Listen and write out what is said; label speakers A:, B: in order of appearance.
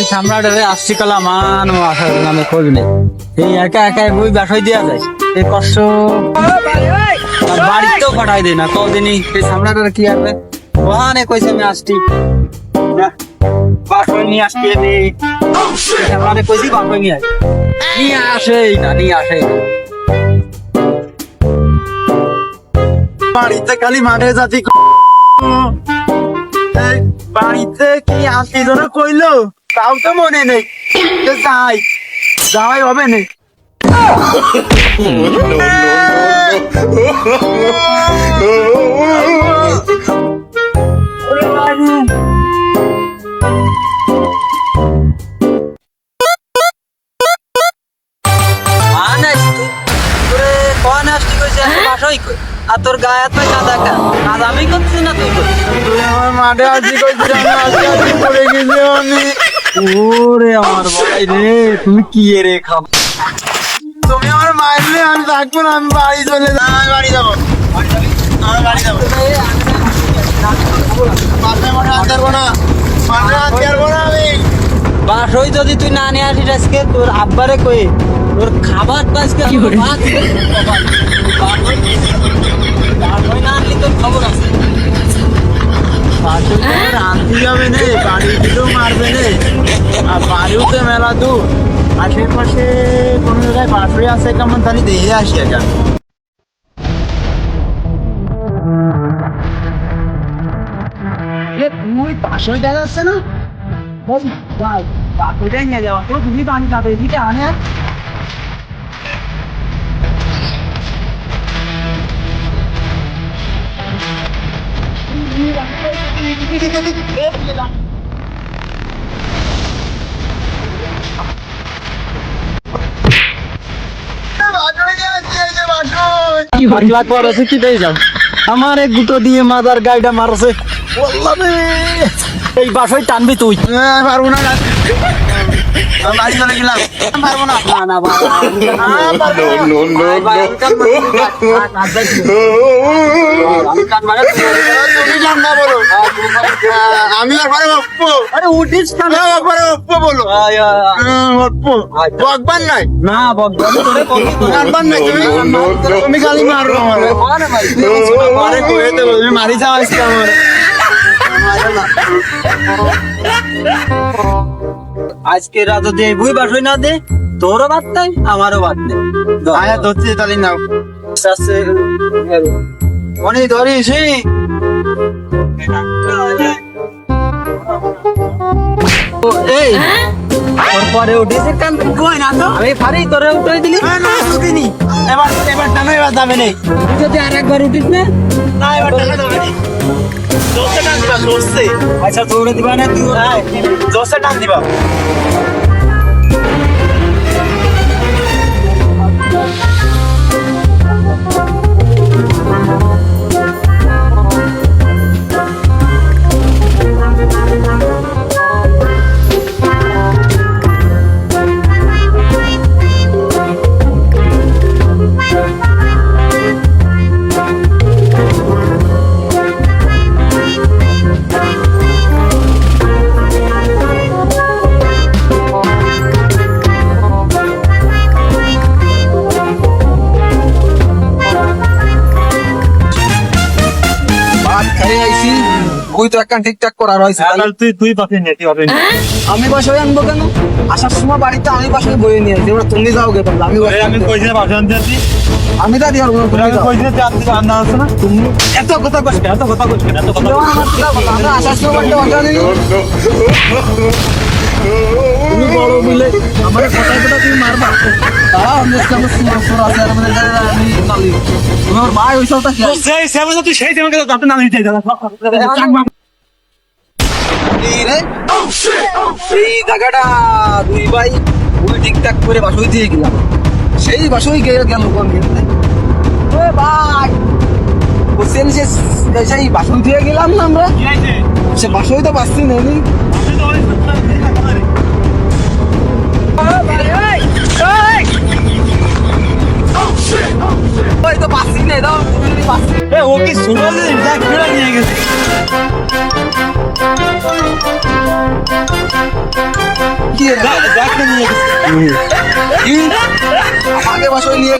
A: এই সামরাটারে আসছি কালা মান আসার নামে নেই। এই একা একা বই বাসায় দেওয়া যায়। এই কষ্ট বাড়িতেও পাঠাই দেয় না, কদিনই। এই কি আসবে ওখানে কইছে আমি আসছি। আসি আসেই
B: বাড়িতে যাচ্ছি বাড়িতে কি আত্মীয় জন কইলো? তাও তো মনে নেই যাই যাওয়াই হবে না।
A: আর তোর গায়ে হাত পায়ে কাদা কা কাজ আমি করছি না তুই? করছিস
B: আমার মাঠে আছি কইছি আমি আজকে আজকে পড়ে গেছি আমি।
A: ওরে আমার ভাই রে তুমি কি এ রে খাব
B: তুমি আমার মারলে আমি থাকব না আমি বাড়ি চলে যাই আমি বাড়ি যাব। আমি বাড়ি যাব। মাঠে মাঠে হাত ধরবো না। মাঠে হাত ধরবো না আমি।
A: বাসই যদি তুই না নিয়ে আসিস আজকে তোর আব্বারে কই তোর খাবার তো আজকে বাসই না আনলি তোর খবর আছে।
B: বাসে আনতে যাবে নে বাড়ি দিতেও মারবে নে আর বাড়িও তো মেলা দূর। আশেপাশে কোনো জায়গায় বাসই আছে কেমন তাহলে দেখে আসি এটা তুই পাশই দেখা যাচ্ছে না? বাসইটাই নিয়ে যাওয়া। তো তুমি পানি তাদের দিকে আনে।
A: যাও আমার এক গুটো দিয়ে মাদার গাড়িটা মারছে এই বাসায় টানবি তুই।
B: পারব না। বাড়ি চলে গেলাম। পারব না।
A: না না বাবা
C: no, no,
A: আমি
B: একবারে অপ্প।
A: আরে উঠিস কেন?
B: একবারে অপ্প বলো।
A: আয়, আয়, আয়।
B: অপ্প। বকবার নাই?
A: না কবি
B: নাই তুমি খালি মারো আমার।
A: ভাই, তুই আমার ছোট ভাই।
B: পরে কয়ে দেবো। তুমি মারি যাও আজকে আমার।
A: আজকে রাত যদি এই বই বাসই না দে তোরও বাদ নাই আমারও বাদ নেই।
B: আয়া ধরছি তালি নাও। অনেক ধরিস
A: এই তোর পরে উঠেছে কান? কই না তো? আমি ফারি তোরে উঠাই দিলি।
B: না শুকিনি এবার এবার টানো এবার দামে নেই।
A: তুই যদি আরেকবার উঠিস না?
B: না এবার টানো দামে জোসে
A: আচ্ছা দৌড়ে দিবা না তুই?
B: জোসে টান দিবা।
D: বই তো একখান ঠিকঠাক করা রয়েছে
B: তুই তুই পাতে নেতি হবে
D: আমি বাসায় আনব কেন? আসার সময় বাড়িতে আমি বাসায় বয়ে নিয়ে আসি এবার তুমি যাও গে আমি
B: আমি
D: আনতে-
B: কইছি না ভাষণ দিয়েছি
D: আমি তা দিয়ে পারব না, তুমি
B: আমি। কইছি না তুই আনতে আন্না আছে না। তুমি এত কথা কইছ এত কথা কইছ এত কথা
D: আমার আমরা আসার সময় নেই। তুমি বড় বলে আমার কথা কথা তুমি মারবা। দুই ভাই ঠিকঠাক করে বাসই দিয়ে গেলাম সেই বাসই গেল কোন গেলে যে সেই বাসই দিয়ে গেলাম না আমরা সে বাসই তো পাচ্ছি না
B: নিয়ে গেছে।
D: নিয়ে আমাকে বাসয় নিয়ে